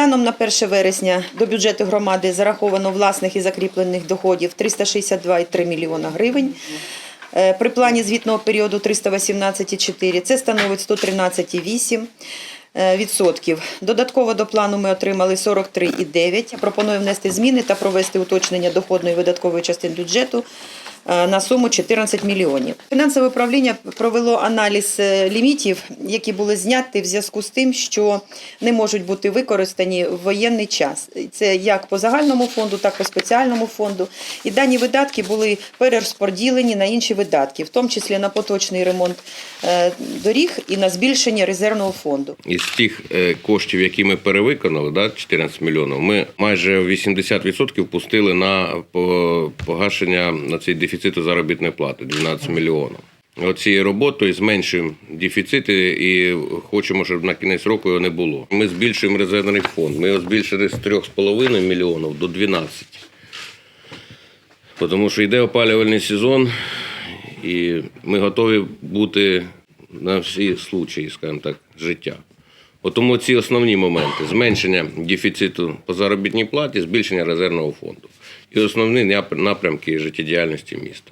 Станом на 1 вересня до бюджету громади зараховано власних і закріплених доходів 362,3 мільйона гривень. Е, При плані звітного періоду 318,4 це становить 113,8 е, відсотків. Додатково до плану ми отримали 43,9. Пропоную внести зміни та провести уточнення доходної видаткової частин бюджету на суму 14 мільйонів. Фінансове управління провело аналіз е, лімітів, які були зняті в зв'язку з тим, що не можуть бути використані в воєнний час. Це як по загальному фонду, так і по спеціальному фонду. І дані видатки були перерозподілені на інші видатки, в тому числі на поточний ремонт е, доріг і на збільшення резервного фонду. Із тих е, коштів, які ми перевиконали, да, 14 мільйонів, ми майже 80% пустили на погашення на цей дефіциту заробітної плати 12 мільйонів. Оцією роботою зменшуємо дефіцити і хочемо, щоб на кінець року його не було. Ми збільшуємо резервний фонд. Ми його збільшили з 3,5 мільйонів до 12. Тому що йде опалювальний сезон, і ми готові бути на всі случаї, скажімо так, життя. Тому ці основні моменти: зменшення дефіциту по заробітній платі, збільшення резервного фонду. І основні напрямки життєдіяльності міста.